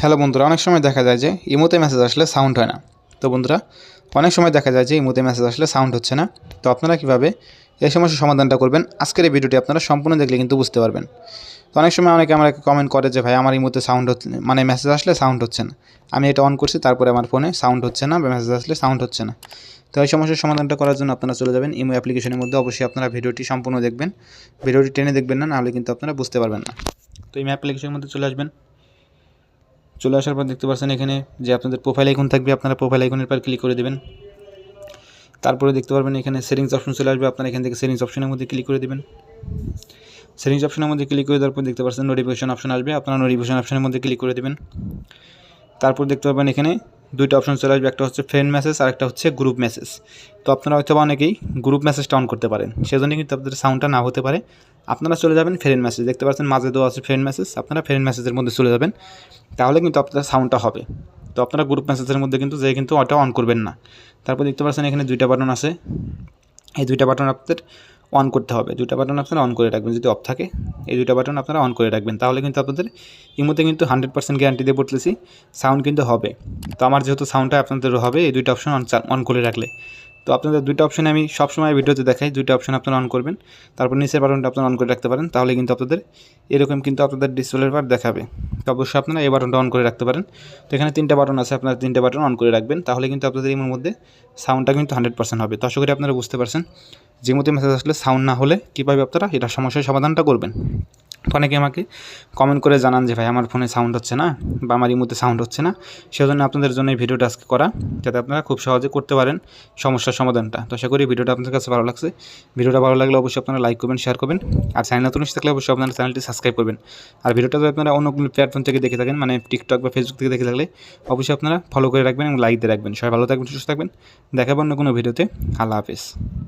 Hello বন্ধুরা, অনেক সময় দেখা যায় যে ইমোতে মেসেজ আসলে সাউন্ড হয় না। তো বন্ধুরা, অনেক সময় দেখা যায় যে ইমোতে মেসেজ আসলে সাউন্ড হচ্ছে না। তো আপনারা কীভাবে এই সমস্যার সমাধানটা করবেন, আজকের এই ভিডিওটি আপনারা সম্পূর্ণ দেখলে কিন্তু বুঝতে পারবেন। তো অনেক সময় অনেকে আমাকে কমেন্ট করে যে, ভাই, আমার ইমোতে সাউন্ড হচ্ছে মানে মেসেজ আসলে সাউন্ড হচ্ছে না। আমি এটা অন করছি, তারপরে আমার ফোনে সাউন্ড হচ্ছে না বা মেসেজ আসলে সাউন্ড হচ্ছে না। তো এই সমস্যার সমাধানটা করার জন্য আপনারা চলে যাবেন ইমো অ্যাপ্লিকেশনের মধ্যে। অবশ্যই আপনারা ভিডিওটি সম্পূর্ণ দেখবেন। ভিডিওটি টেনে দেখবেন না নাহলে কিন্তু আপনারা বুঝতে পারবেন না। তো ইমো অ্যাপ্লিকেশনের মধ্যে চলে আসবেন। চলে আসার পর দেখতে পাচ্ছেন এখানে যে আপনাদের প্রোফাইল আইকন থাকবে, আপনারা প্রোফাইল আইকনের পর ক্লিক করে দেবেন। তারপরে দেখতে পারবেন এখানে সেটিংস অপশন চলে আসবে, আপনারা এখান থেকে সেটিংস অপশনের মধ্যে ক্লিক করে দেবেন। সেটিংস অপশনের মধ্যে ক্লিক করে দেওয়ার পর দেখতে পাচ্ছেন নোটিফিকেশন অপশন আসবে, আপনারা নোটিফিকেশন অপশনের মধ্যে ক্লিক করে দেবেন। তারপর দেখতে পাবেন এখানে দুইটা অপশন চলে আসবে, একটা হচ্ছে ফ্রেন্ড মেসেজ আর একটা হচ্ছে গ্রুপ মেসেজ তো আপনারা হয়তো অনেকেই গ্রুপ মেসেজটা অন করতে পারেন, সেজন্য কিন্তু আপনাদের সাউন্ডটা না হতে পারে। আপনারা চলে যাবেন ফ্রেন্ড মেসেজ দেখতে পাচ্ছেন মাঝে দেওয়া আছে ফ্রেন্ড মেসেজ আপনারা ফ্রেন্ড মেসেজের মধ্যে চলে যাবেন। তাহলে কিন্তু আপনাদের সাউন্ডটা হবে। তো আপনারা গ্রুপ মেসেজের মধ্যে কিন্তু যে কিন্তু ওটা অন করবেন না। তারপর দেখতে পাচ্ছেন এখানে দুইটা বাটন আছে। এই দুইটা বাটন আপনাদের অন করতে হবে। দুইটা বাটন আপনারা অন করে রাখবেন, যদি অফ থাকে। এই দুইটা বাটন আপনারা অন করে রাখবেন। তাহলে কিন্তু আপনাদের ইমোতে কিন্তু হান্ড্রেড পার্সেন্ট গ্যারান্টি দিয়ে বলতেছি সাউন্ড কিন্তু হবে। তো আমার যেহেতু সাউন্ডটা আপনাদের হবে, এই দুইটা অপশন অন করে রাখলে। তো আপনাদের দুইটা অপশন আমি সবসময় ভিডিওতে দেখাই। দুইটা অপশন আপনারা অন করবেন। তারপর নিচের বাটনটা আপনারা অন করে রাখতে পারেন। তাহলে কিন্তু আপনাদের এরকম কিন্তু আপনাদের ডিসপ্লের বার দেখাবে। তো অবশ্যই আপনারা এই বাটনটা অন করে রাখতে পারেন। তো এখানে তিনটা বাটন আছে, আপনারা তিনটা বাটন অন করে রাখবেন। তাহলে কিন্তু আপনাদের ইমোর মধ্যে সাউন্ডটা কিন্তু হান্ড্রেড পার্সেন্ট হবে। তো আশা করি আপনারা বুঝতে পারছেন। যে মতো মেসেজ আসলে সাউন্ড না হলে কীভাবে আপনারা এটা সমস্যার সমাধানটা করবেন? অনেকে আমাকে কমেন্ট করে জানান যে, ভাই, আমার ফোনে সাউন্ড হচ্ছে না বা আমার ইমোতে সাউন্ড হচ্ছে না। সেজন্য আপনাদের জন্য এই ভিডিওটা আজকে করা, যাতে আপনারা খুব সহজে করতে পারেন সমস্যার সমাধানটা। তো আশা করি ভিডিওটা আপনাদের কাছে ভালো লাগছে। ভিডিওটা ভালো লাগলে অবশ্যই আপনারা লাইক করবেন শেয়ার করবেন। আর চ্যানেল নতুন এসে থাকলে অবশ্যই আপনারা চ্যানেলটি সাবস্ক্রাইব করবেন। আর ভিডিওটা যদি আপনারা অন্য কোনো প্ল্যাটফর্ম থেকে দেখে থাকেন মানে টিকটক বা ফেসবুক থেকে দেখে থাকলে অবশ্যই আপনারা ফলো করে রাখবেন এবং লাইক দিয়ে রাখবেন। সবাই ভালো থাকবেন, সুস্থ থাকবেন। দেখাবো অন্য কোনো ভিডিওতে। আল্লাহ হাফিজ।